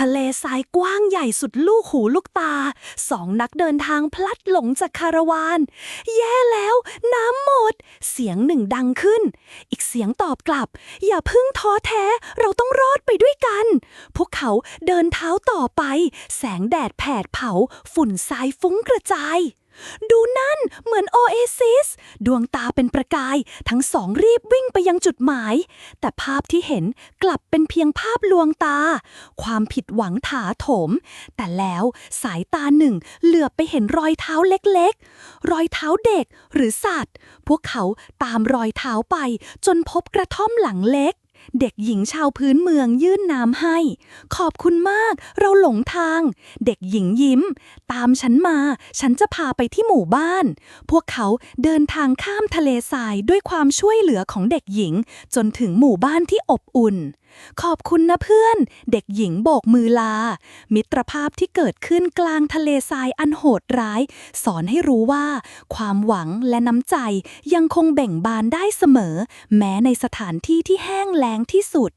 ทะเลทรายกว้างใหญ่สุดลูกหูลูกตา สองนักเดินทางพลัดหลงจากคาราวาน แย่แล้ว น้ำหมด เสียงหนึ่งดังขึ้น อีกเสียงตอบกลับ อย่าพึ่งท้อแท้ เราต้องรอดไปด้วยกัน พวกเขาเดินเท้าต่อไป แสงแดดแผดเผา ฝุ่นทรายฟุ้งกระจาย ดูนั่นเหมือนโอเอซิสดวงตาเป็นประกาย ทั้งสองรีบวิ่งไปยังจุดหมาย แต่ภาพที่เห็นกลับเป็นเพียงภาพลวงตา ความผิดหวังถาโถม แต่แล้วสายตาหนึ่งเหลือบไปเห็นรอยเท้าเล็กๆ รอยเท้าเด็กหรือสัตว์ พวกเขาตามรอยเท้าไปจนพบกระท่อมหลังเล็ก เด็กหญิงชาวพื้นเมืองยื่นน้ำให้ ขอบคุณมาก เราหลงทาง เด็กหญิงยิ้ม ตามฉันมา ฉันจะพาไปที่หมู่บ้าน พวกเขาเดินทางข้ามทะเลทรายด้วยความช่วยเหลือของเด็กหญิง จนถึงหมู่บ้านที่อบอุ่น ขอบคุณนะเพื่อน เด็กหญิงโบกมือลา มิตรภาพที่เกิดขึ้นกลางทะเลทรายอันโหดร้าย สอนให้รู้ว่า ความหวังและน้ำใจยังคงเบ่งบานได้เสมอ แม้ในสถานที่ที่แห้งแล้งที่สุด